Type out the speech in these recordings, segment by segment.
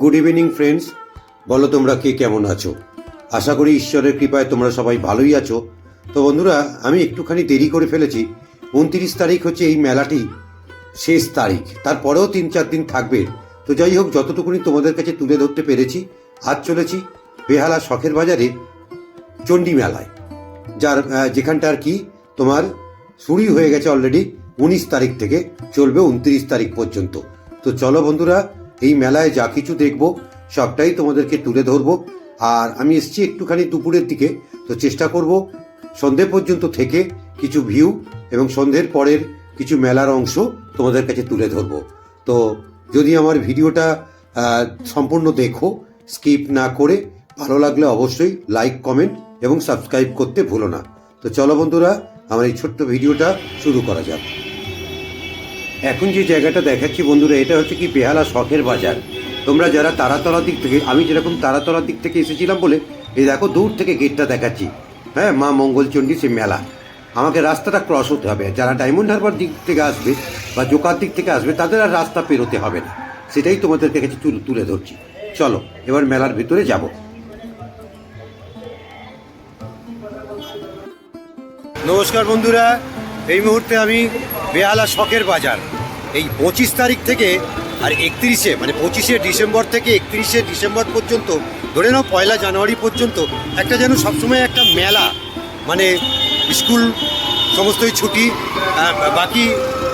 Good evening friends বলো তোমরা কে কেমন আছো? আশা করি ঈশ্বরের কৃপায় তোমরা সবাই ভালোই আছো। তো বন্ধুরা আমি একটুখানি দেরি করে ফেলেছি। উনত্রিশ তারিখ হচ্ছে এই মেলাটি শেষ তারিখ। তারপরেও তিন চার দিন থাকবে। তো যাই হোক যতটুকুনি তোমাদের কাছে তুলে ধরতে পেরেছি আজ চলেছি বেহালা শখের বাজারে চণ্ডী মেলায়। যার আহ, যেখানটা আর কি তোমার শুরুই হয়ে গেছে অলরেডি উনিশ তারিখ থেকে চলবে উনত্রিশ তারিখ পর্যন্ত। তো চলো বন্ধুরা এই মেলায় যা কিছু দেখব, সবটাই তোমাদেরকে তুলে ধরবো। আর আমি এসছি একটুখানি দুপুরের দিকে, তো চেষ্টা করব সন্ধে পর্যন্ত থেকে কিছু ভিউ এবং সন্ধ্যের পরের কিছু মেলার অংশ তোমাদের কাছে তুলে ধরবো। তো যদি আমার ভিডিওটা সম্পূর্ণ দেখো, স্কিপ না করে, ভালো লাগলে অবশ্যই লাইক, কমেন্ট এবং সাবস্ক্রাইব করতে ভুলো না। তো চলো বন্ধুরা, আমার এই ছোট্ট ভিডিওটা শুরু করা যাক। এখন যে জায়গাটা দেখাচ্ছি বন্ধুরা, এটা হচ্ছে কি বেহালা শখের বাজার। তোমরা যারা তারাতলার দিক থেকে, আমি যেরকম তারাতলার দিক থেকে এসেছিলাম বলে, এই দেখো দূর থেকে গেটটা দেখাচ্ছি। হ্যাঁ মা মঙ্গলচণ্ডী সে মেলা। আমাকে রাস্তাটা ক্রস হতে হবে। যারা ডায়মন্ড হারবার দিক থেকে আসবে বা জোকার দিক থেকে আসবে, তাদের আর রাস্তা পেরোতে হবে না। সেটাই তোমাদের কাছে তুলে তুলে ধরছি। চলো, এবার মেলার ভিতরে যাব। নমস্কার বন্ধুরা এই মুহূর্তে আমি বেহালা শখের বাজার। এই পঁচিশ তারিখ থেকে আর একত্রিশে মানে পঁচিশে ডিসেম্বর থেকে একত্রিশে ডিসেম্বর পর্যন্ত, ধরে নাও পয়লা জানুয়ারি পর্যন্ত, একটা যেন সবসময় একটা মেলা মানে স্কুল সমস্তই ছুটি বাকি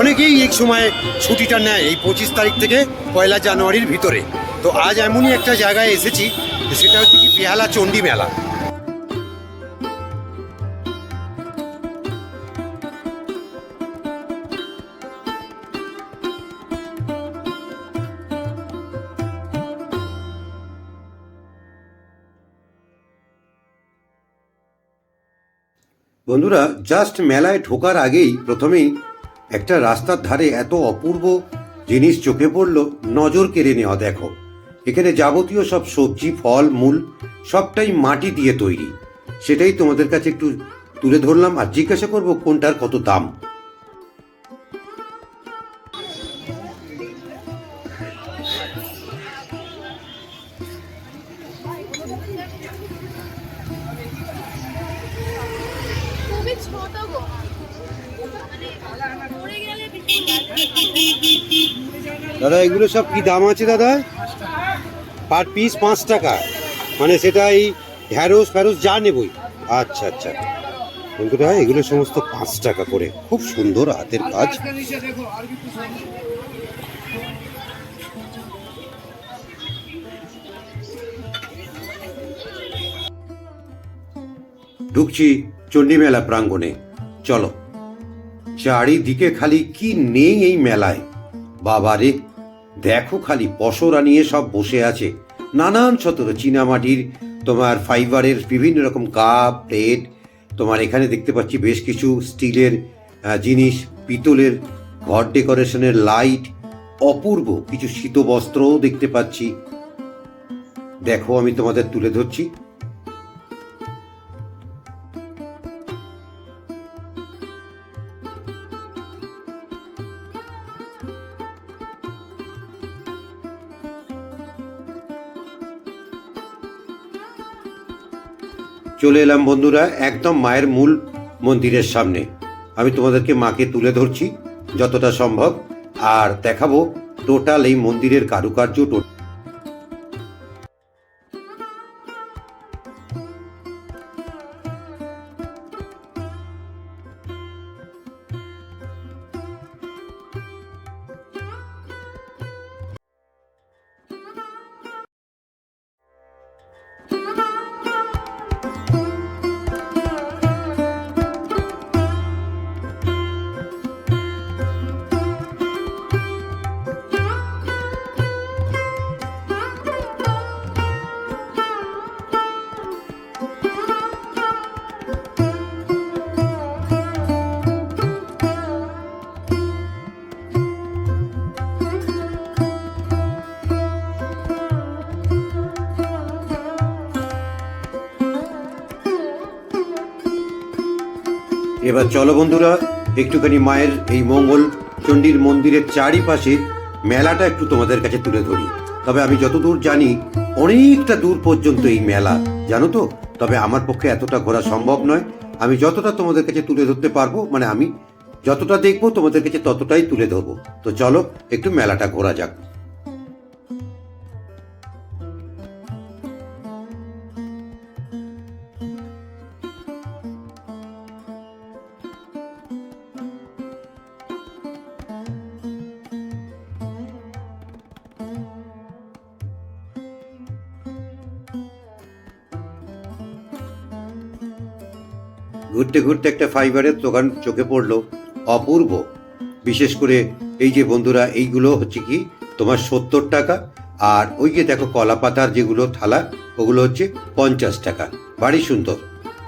অনেকেই এই সময় ছুটিটা নেয় এই পঁচিশ তারিখ থেকে পয়লা জানুয়ারির ভিতরে। তো আজ এমনই একটা জায়গায় এসেছি, সেটা হচ্ছে কি বেহালা চণ্ডী মেলা। বন্ধুরা জাস্ট মেলায় ঢোকার আগেই প্রথমেই একটা রাস্তার ধারে এত অপূর্ব জিনিস চোখে পড়ল, নজর কেড়ে নেওয়া দেখো। এখানে যাবতীয় সব সবজি, ফল, মূল, সবটাই মাটি দিয়ে তৈরি। সেটাই তোমাদের কাছে একটু তুলে ধরলাম আর জিজ্ঞাসা করব কোনটার কত দাম। দাদা, এগুলো সব কি দাম আছে দাদা? পার পিস পাঁচ টাকা। মানে সেটা এই ঢ্যাঁড়স ফ্যারস যা নেবই। আচ্ছা আচ্ছা। বন্ধুরা এগুলো সমস্ত পাঁচ টাকা করে। খুব সুন্দর হাতের কাজ। ঢুকছি চণ্ডীমেলা প্রাঙ্গণে। চলো। চারিদিকে খালি কি নেই এই মেলায়? বাবা বাবারে দেখো খালি পশরা নিয়ে সব বসে আছে। নানান শতর চীনামাটির, তোমার ফাইবারের বিভিন্ন রকম কাপ, প্লেট, তোমার এখানে দেখতে পাচ্ছি বেশ কিছু স্টিলের জিনিস, পিতলের, ঘর ডেকোরেশনের লাইট, অপূর্ব কিছু শীত বস্ত্রও দেখতে পাচ্ছি। দেখো আমি তোমাদের তুলে ধরছি। চলে এলাম বন্ধুরা, একদম মায়ের মূল মন্দিরের সামনে। আমি তোমাদেরকে মাকে তুলে ধরছি, যতটা সম্ভব, আর দেখাবো টোটাল এই মন্দিরের কারুকার্য এবার চলো বন্ধুরা, একটুখানি মায়ের এই মঙ্গল চণ্ডীর মন্দিরের চারিপাশে মেলাটা একটু তোমাদের কাছে তুলে ধরি। তবে আমি যতদূর জানি, অনেকটা দূর পর্যন্ত এই মেলা, জানো তো? তবে আমার পক্ষে এতটা ঘোরা সম্ভব নয়। আমি যতটা তোমাদের কাছে তুলে ধরতে পারব মানে আমি যতটা দেখব তোমাদের কাছে ততটাই তুলে ধরবো। তো চলো, একটু মেলাটা ঘোরা যাক। ঘুরতে ঘুরতে একটা ফাইবারের দোকান চোখে পড়ল, অপূর্ব। বিশেষ করে এই যে বন্ধুরা, এইগুলো হচ্ছে কি, তোমার সত্তর টাকা আর ওই যে দেখো কলা পাতার যেগুলো থালা, ওগুলো হচ্ছে পঞ্চাশ টাকা। বাড়ি সুন্দর,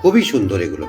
খুবই সুন্দর এগুলো।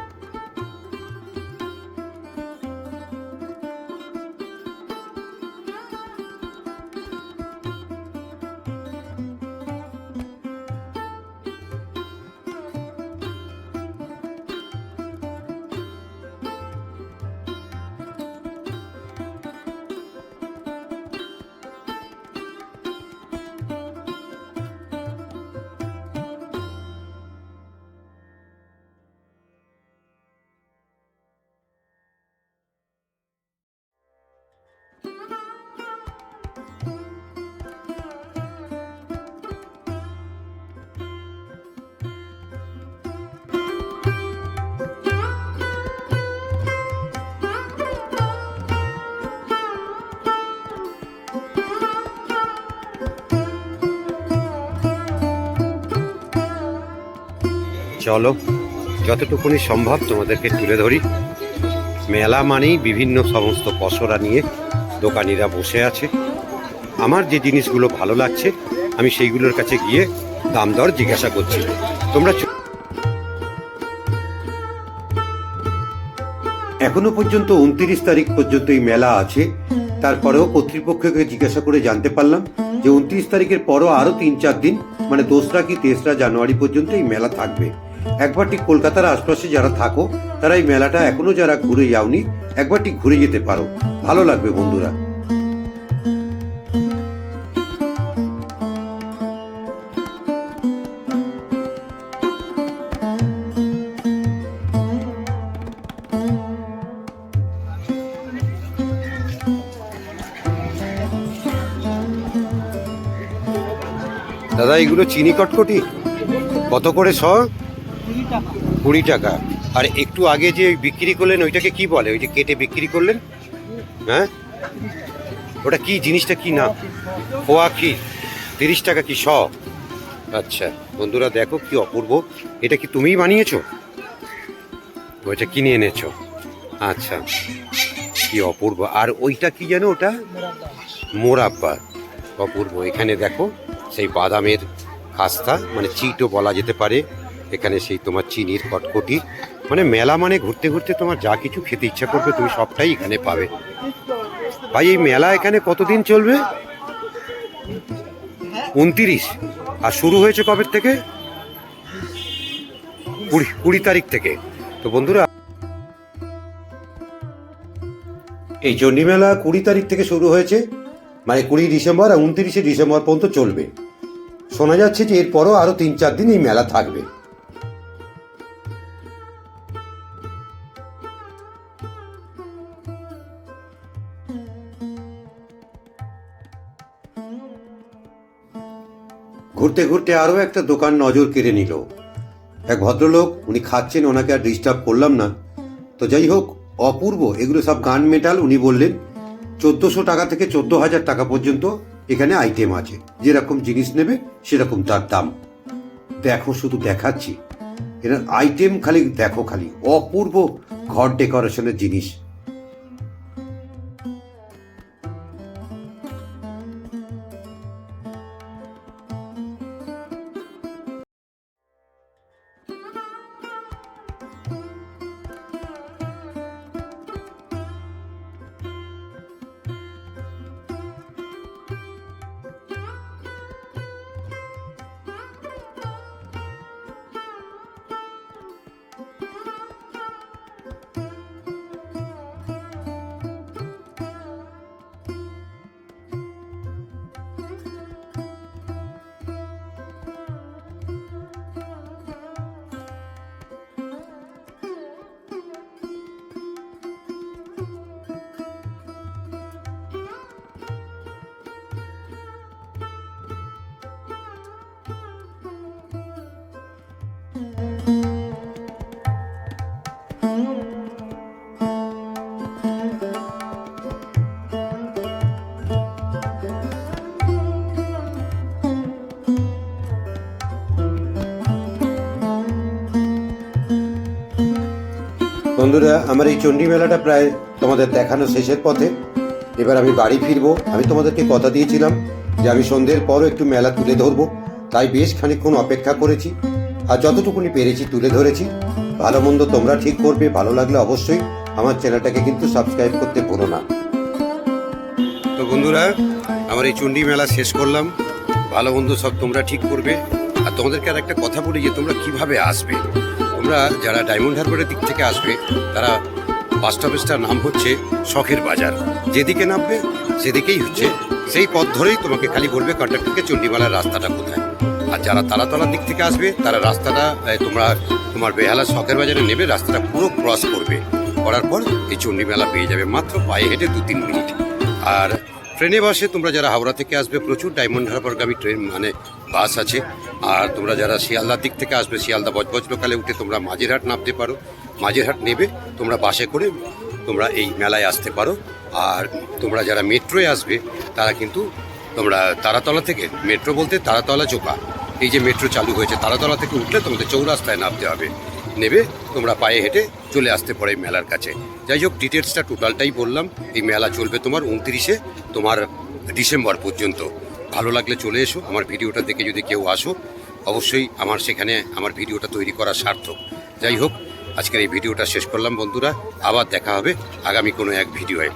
চলো, যতটুকুনি সম্ভব তোমাদেরকে তুলে ধরি। মেলা মানেই বিভিন্ন সমস্ত পসরা নিয়ে দোকানিরা বসে আছে। আমার যে জিনিসগুলো ভালো লাগছে, আমি সেইগুলোর কাছে গিয়ে দাম দর জিজ্ঞাসা করছি। তোমরা এখনও পর্যন্ত উনত্রিশ তারিখ পর্যন্ত এই মেলা আছে। তারপরেও কর্তৃপক্ষকে জিজ্ঞাসা করে জানতে পারলাম যে উনত্রিশ তারিখের পরও আরও তিন চার দিন মানে দোসরা কি তেসরা জানুয়ারি পর্যন্ত এই মেলা থাকবে। একবার ঠিক কলকাতার আশপাশে যারা থাকো, তারা এই মেলাটা এখনও যারা ঘুরে যাওনি, একবার ঠিক ঘুরে যেতে পারো। ভালো লাগবে বন্ধুরা। দাদা, এগুলো চিনি কটকটি? কত করে শ কুড়ি টাকা। আর একটু আগে যে বিক্রি করলেন, ওইটাকে কি বলে? ওই যে কেটে বিক্রি করলেন? হ্যাঁ? ওটা কি? জিনিসটা কি নাম খোয়া কি? তিরিশ টাকা কি শ আচ্ছা বন্ধুরা দেখো কি অপূর্ব। এটা কি তুমিই বানিয়েছো? ওইটা কিনে এনেছো। আচ্ছা কি অপূর্ব। আর ওইটা কি জানো ওটা? মোরাব্বা। অপূর্ব। এখানে দেখো, সেই বাদামের খাস্তা মানে চিটও বলা যেতে পারে। এখানে সেই তোমার চিনির কটকটি। মানে মেলা মানে ঘুরতে ঘুরতে তোমার যা কিছু খেতে ইচ্ছা করবে তুমি সবটাই এখানে পাবে। ভাই, এই মেলা এখানে কতদিন চলবে? উনতিরিশ। আর শুরু হয়েছে কবে থেকে? কুড়ি কুড়ি তারিখ থেকে। তো বন্ধুরা, এই চণ্ডী মেলা কুড়ি তারিখ থেকে শুরু হয়েছে। মানে কুড়ি ডিসেম্বর আর উনত্রিশে ডিসেম্বর পর্যন্ত চলবে। শোনা যাচ্ছে যে এরপরও আরও তিন চার দিন এই মেলা থাকবে। ঘুরতে ঘুরতে আরও একটা দোকান নজর কেড়ে নিল। এক ভদ্রলোক, উনি খাচ্ছেন, ওনাকে আর ডিস্টার্ব করলাম না। তো যাই হোক, অপূর্ব, এগুলো সব গান মেটাল, উনি বললেন, চোদ্দোশো টাকা থেকে চোদ্দ হাজার টাকা পর্যন্ত এখানে আইটেম আছে। যেরকম জিনিস নেবে, সেরকম তার দাম। দেখো শুধু দেখাচ্ছি। এর আইটেম খালি, দেখো খালি। অপূর্ব ঘর ডেকোরেশনের জিনিস। বন্ধুরা, আমার এই চণ্ডী মেলাটা প্রায় তোমাদের দেখানো শেষের পথে। এবার আমি বাড়ি ফিরবো। আমি তোমাদেরকে কথা দিয়েছিলাম যে আমি সন্ধ্যের পরও একটু মেলা তুলে ধরবো। তাই বেশ খানিক্ষণ অপেক্ষা করেছি। আর যতটুকুনি পেরেছি তুলে ধরেছি। ভালো মন্দ তোমরা ঠিক করবে, ভালো লাগলে অবশ্যই আমার চ্যানেলটাকে কিন্তু সাবস্ক্রাইব করতে ভুলো না। তো বন্ধুরা, আমার এই চণ্ডী মেলা শেষ করলাম। ভালো মন্দ সব তোমরা ঠিক করবে। আর তোমাদেরকে আর একটা কথা বলি যে তোমরা কীভাবে আসবে? তোমরা যারা ডায়মন্ড হারবারের দিক থেকে আসবে, তারা বাস স্টপেজটার নাম হচ্ছে শখের বাজার। যেদিকে নামবে, সেদিকেই হচ্ছে। সেই পথ ধরেই তোমাকে খালি বলবে কন্ট্রাক্টরকে চণ্ডীমেলার রাস্তাটা কোথায়। আর যারা তালাতলার দিক থেকে আসবে, তারা রাস্তাটা তোমরা, তোমার বেহালা শখের বাজারে নেবে, রাস্তাটা পুরো ক্রস করবে। করার পর এই চণ্ডীমেলা পেয়ে যাবে মাত্র পায়ে হেঁটে দু তিন মিনিট। আর ট্রেনে বাসে তোমরা যারা হাওড়া থেকে আসবে, প্রচুর ডায়মন্ড হারবারগামী ট্রেন মানে বাস আছে। আর তোমরা যারা শিয়ালদার দিক থেকে আসবে, শিয়ালদা বজবজ লোকালে উঠে তোমরা মাঝেরহাট নামতে পারো। মাঝেরহাট নেবে, তোমরা বাসে করে তোমরা এই মেলায় আসতে পারো। আর তোমরা যারা মেট্রোয় আসবে, তারা কিন্তু তোমরা তারাতলা থেকে, মেট্রো বলতে তারাতলা চোপা এই যে মেট্রো চালু হয়েছে, তারাতলা থেকে উঠলে তোমাদের চৌরাস্তায় নামতে হবে। নেবে, তোমরা পায়ে হেঁটে চলে আসতে পারো এই মেলার কাছে। যাই হোক ডিটেলসটা টোটালটাই বললাম। এই মেলা চলবে তোমার উনত্রিশে, তোমার ডিসেম্বর পর্যন্ত। ভালো লাগলে চলে এসো, আমার ভিডিওটা দেখে যদি কেউ আসো, অবশ্যই আমার সেখানে আমার ভিডিওটা তৈরি করা সার্থক। যাই হোক, আজকের এই ভিডিওটা শেষ করলাম বন্ধুরা, আবার দেখা হবে আগামী কোনো এক ভিডিওয়ে।